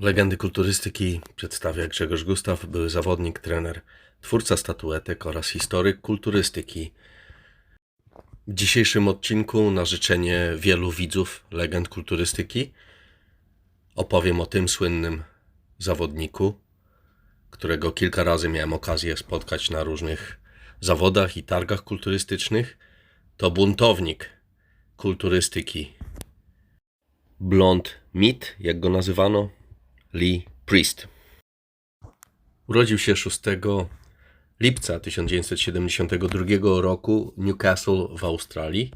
Legendy kulturystyki przedstawia Grzegorz Gustaw, były zawodnik, trener, twórca statuetek oraz historyk kulturystyki. W dzisiejszym odcinku na życzenie wielu widzów legend kulturystyki opowiem o tym słynnym zawodniku, którego kilka razy miałem okazję spotkać na różnych zawodach i targach kulturystycznych. To buntownik kulturystyki. Blond Meat, jak go nazywano, Lee Priest. Urodził się 6 lipca 1972 roku w Newcastle w Australii.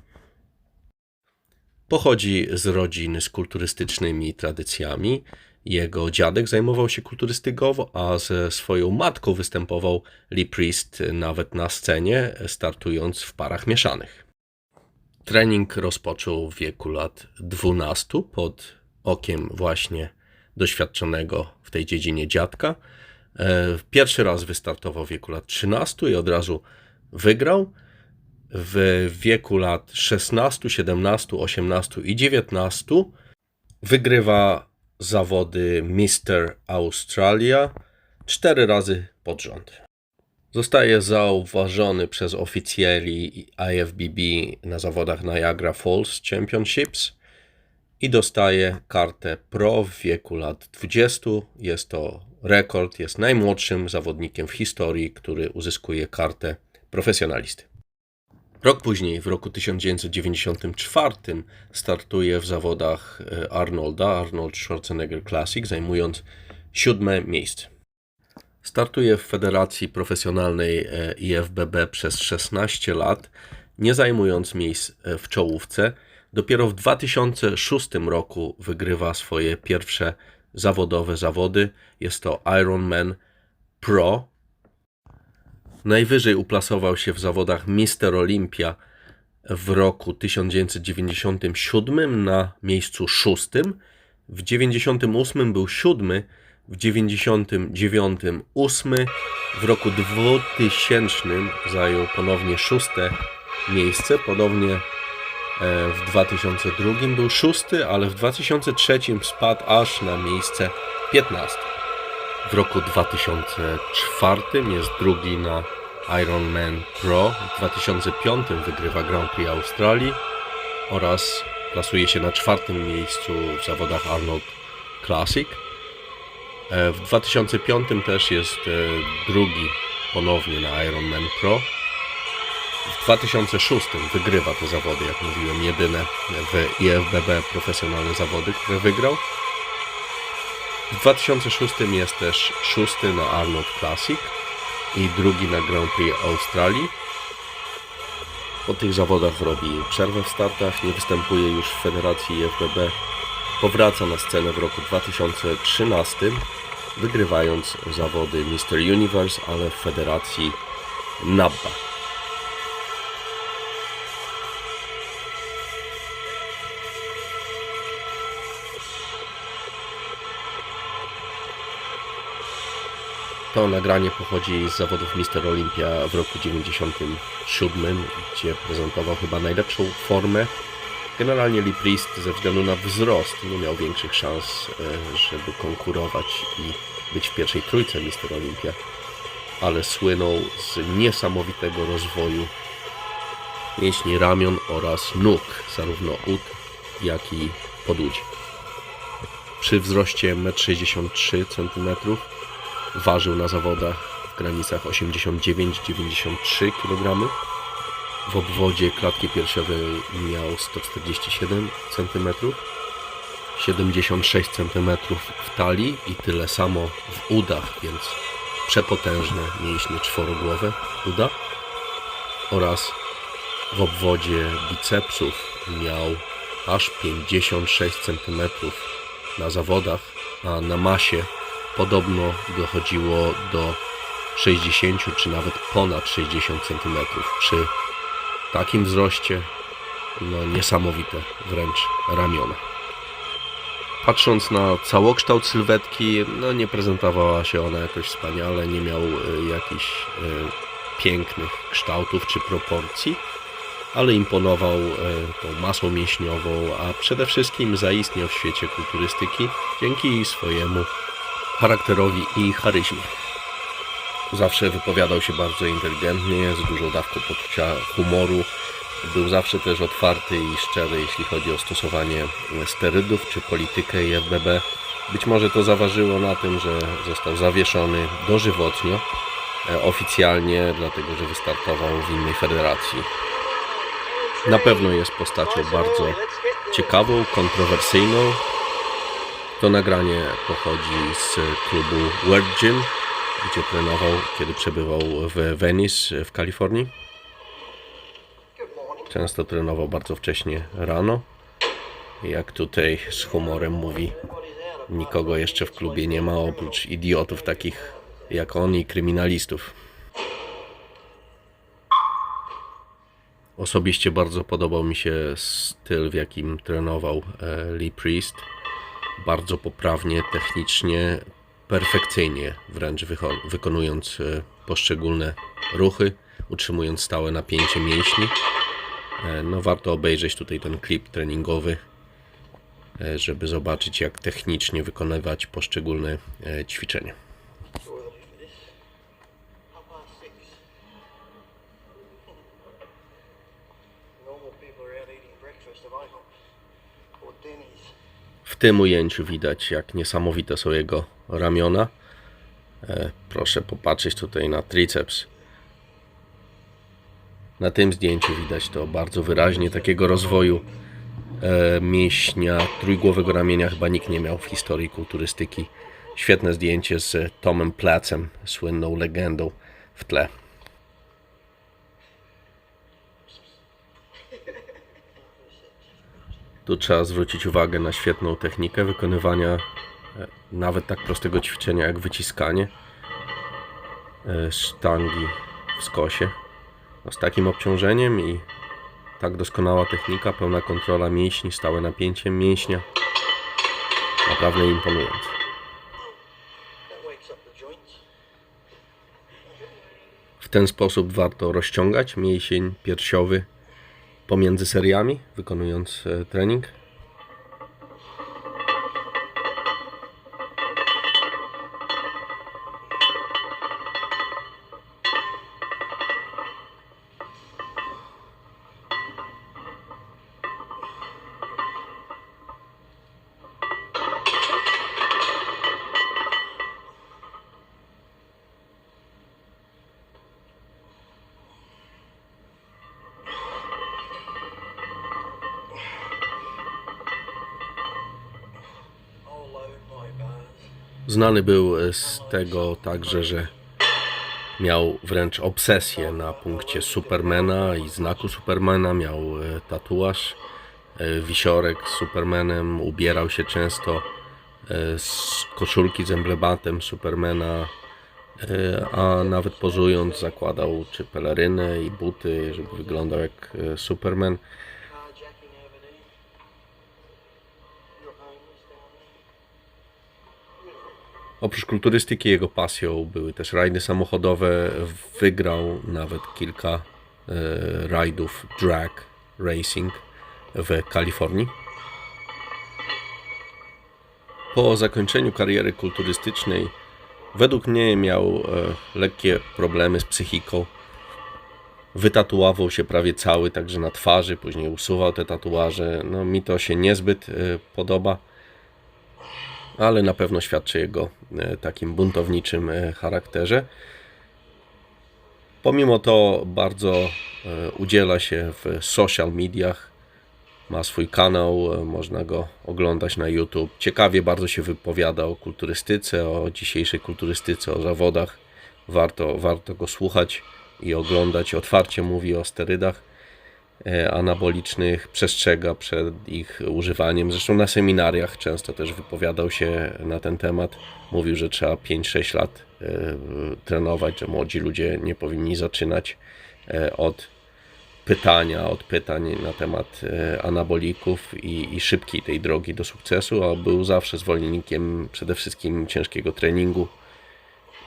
Pochodzi z rodziny z kulturystycznymi tradycjami. Jego dziadek zajmował się kulturystyką, a ze swoją matką występował Lee Priest nawet na scenie, startując w parach mieszanych. Trening rozpoczął w wieku lat 12 pod okiem właśnie doświadczonego w tej dziedzinie dziadka. E, Pierwszy raz wystartował w wieku lat 13 i od razu wygrał. W wieku lat 16, 17, 18 i 19 wygrywa zawody Mister Australia cztery razy pod rząd. Zostaje zauważony przez oficjeli IFBB na zawodach Niagara Falls Championships i dostaje kartę pro w wieku lat 20. Jest to rekord, jest najmłodszym zawodnikiem w historii, który uzyskuje kartę profesjonalisty. Rok później, w roku 1994, startuje w zawodach e, Arnolda, Arnold Schwarzenegger Classic, zajmując siódme miejsce. Startuje w federacji profesjonalnej e, IFBB przez 16 lat, nie zajmując miejsc e, w czołówce. Dopiero w 2006 roku wygrywa swoje pierwsze zawodowe zawody. Jest to Ironman Pro. Najwyżej uplasował się w zawodach Mister Olympia w roku 1997 na miejscu szóstym. W 98 był siódmy, w 99 ósmy, w roku 2000 zajął ponownie szóste miejsce, podobnie w 2002 był szósty, ale w 2003 spadł aż na miejsce 15. W roku 2004 jest drugi na Ironman Pro, w 2005 wygrywa Grand Prix Australii oraz plasuje się na czwartym miejscu w zawodach Arnold Classic. E, W 2005 też jest e, drugi ponownie na Ironman Pro. W 2006 wygrywa te zawody, jak mówiłem, jedyne w IFBB profesjonalne zawody, które wygrał. W 2006 jest też szósty na Arnold Classic i drugi na Grand Prix Australii. Po tych zawodach robi przerwę w startach, nie występuje już w federacji IFBB. Powraca na scenę w roku 2013, wygrywając zawody Mr. Universe, ale w federacji NABBA. To nagranie pochodzi z zawodów Mister Olympia w roku 97, gdzie prezentował chyba najlepszą formę. Generalnie Lee Priest ze względu na wzrost nie miał większych szans, e, żeby konkurować i być w pierwszej trójce Mister Olympia, ale słynął z niesamowitego rozwoju mięśni ramion oraz nóg, zarówno ud, jak i podłudzi. Przy wzroście 1,63 cm ważył na zawodach w granicach 89-93 kg. W obwodzie klatki piersiowej miał 147 cm, 76 cm w talii i tyle samo w udach, więc przepotężne mięśnie czworogłowe uda. Oraz w obwodzie bicepsów miał aż 56 cm na zawodach, a na masie podobno dochodziło do 60 czy nawet ponad 60 cm. Przy takim wzroście no niesamowite wręcz ramiona. Patrząc na całokształt sylwetki, no nie prezentowała się ona jakoś wspaniale, nie miał y, jakichś y, pięknych kształtów czy proporcji, ale imponował e, tą masą mięśniową, a przede wszystkim zaistniał w świecie kulturystyki dzięki swojemu charakterowi i charyzmie. Zawsze wypowiadał się bardzo inteligentnie, z dużą dawką poczucia humoru. Był zawsze też otwarty i szczery, jeśli chodzi o stosowanie sterydów czy politykę i FBB. Być może to zaważyło na tym, że został zawieszony dożywotnio, e, oficjalnie, dlatego że wystartował w innej federacji. Na pewno jest postacią bardzo ciekawą, kontrowersyjną. To nagranie pochodzi z klubu World Gym, gdzie trenował, kiedy przebywał w Venice w Kalifornii. Często trenował bardzo wcześnie rano. Jak tutaj z humorem mówi, nikogo jeszcze w klubie nie ma oprócz idiotów takich jak on i kryminalistów. Osobiście bardzo podobał mi się styl, w jakim trenował e, Lee Priest. Bardzo poprawnie, technicznie, perfekcyjnie wręcz wykonując e, poszczególne ruchy, utrzymując stałe napięcie mięśni. E, No warto obejrzeć tutaj ten klip treningowy, e, żeby zobaczyć jak technicznie wykonywać poszczególne ćwiczenia. Denny's. Tym ujęciu widać, jak niesamowite są jego ramiona. E, proszę popatrzeć tutaj na triceps. Na tym zdjęciu widać to bardzo wyraźnie. Takiego rozwoju e, mięśnia trójgłowego ramienia chyba nikt nie miał w historii kulturystyki. Świetne zdjęcie z Tomem Placem, słynną legendą w tle. Tu trzeba zwrócić uwagę na świetną technikę wykonywania e, nawet tak prostego ćwiczenia jak wyciskanie e, sztangi w skosie. No, z takim obciążeniem i tak doskonała technika, pełna kontrola mięśni, stałe napięcie mięśnia. Naprawdę imponujące. W ten sposób warto rozciągać mięsień piersiowy pomiędzy seriami, wykonując e, trening. Znany był e, z tego także, że miał wręcz obsesję na punkcie Supermana i znaku Supermana. Miał e, tatuaż, e, wisiorek z Supermanem, ubierał się często z koszulki z emblematem Supermana, a nawet pozując zakładał czy pelerynę i buty, żeby wyglądał jak Superman. Oprócz kulturystyki jego pasją były też rajdy samochodowe. Wygrał nawet kilka e, rajdów drag racing w Kalifornii. Po zakończeniu kariery kulturystycznej według mnie miał e, lekkie problemy z psychiką. Wytatuował się prawie cały, także na twarzy, później usuwał te tatuaże. No mi to się niezbyt e, podoba ale na pewno świadczy jego e, takim buntowniczym e, charakterze. Pomimo to bardzo e, udziela się w social mediach. Ma swój kanał, można go oglądać na YouTube. Ciekawie bardzo się wypowiada o kulturystyce, o dzisiejszej kulturystyce, o zawodach. Warto, warto go słuchać i oglądać. Otwarcie mówi o sterydach anabolicznych, przestrzega przed ich używaniem. Zresztą na seminariach często też wypowiadał się na ten temat. Mówił, że trzeba 5-6 lat e, trenować, że młodzi ludzie nie powinni zaczynać e, od pytania, od pytań na temat e, anabolików i, i szybkiej tej drogi do sukcesu, a był zawsze zwolennikiem przede wszystkim ciężkiego treningu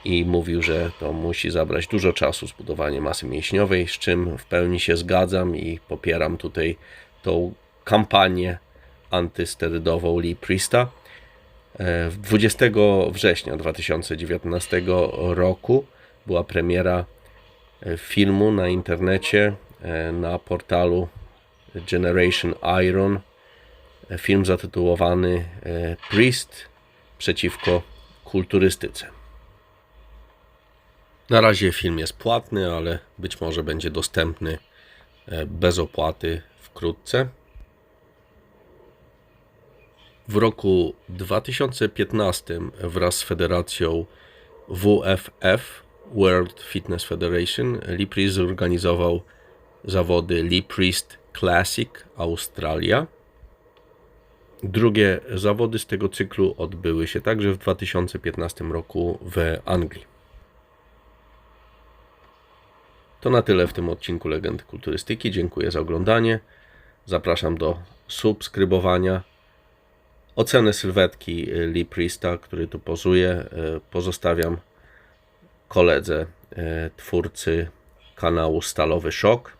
i mówił, że to musi zabrać dużo czasu zbudowanie masy mięśniowej, z czym w pełni się zgadzam i popieram tutaj tą kampanię antysterydową Lee Priesta. E, 20 września 2019 roku była premiera e, filmu na internecie e, na portalu Generation Iron. E, Film zatytułowany e, Priest przeciwko kulturystyce. Na razie film jest płatny, ale być może będzie dostępny e, bez opłaty wkrótce. W roku 2015 wraz z federacją WFF World Fitness Federation Lee Priest zorganizował zawody Lee Priest Classic Australia. Drugie zawody z tego cyklu odbyły się także w 2015 roku w Anglii. To na tyle w tym odcinku Legend Kulturystyki. Dziękuję za oglądanie. Zapraszam do subskrybowania. Ocenę sylwetki Lee Priesta, który tu pozuje, e, pozostawiam koledze e, twórcy kanału Stalowy Szok,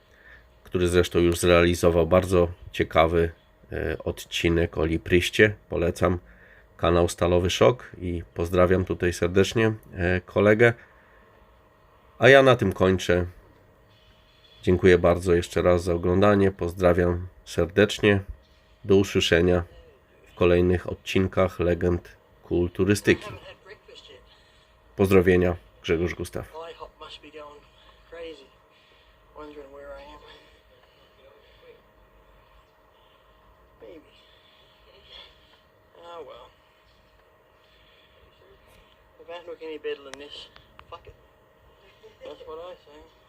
który zresztą już zrealizował bardzo ciekawy odcinek o Lee Priestie. Polecam kanał Stalowy Szok i pozdrawiam tutaj serdecznie kolegę. A ja na tym kończę. Dziękuję bardzo jeszcze raz za oglądanie. Pozdrawiam serdecznie. Do usłyszenia w kolejnych odcinkach Legend Kulturystyki. Pozdrowienia, Grzegorz Gustaw. Oh look any better than this, fuck it. That's what I say.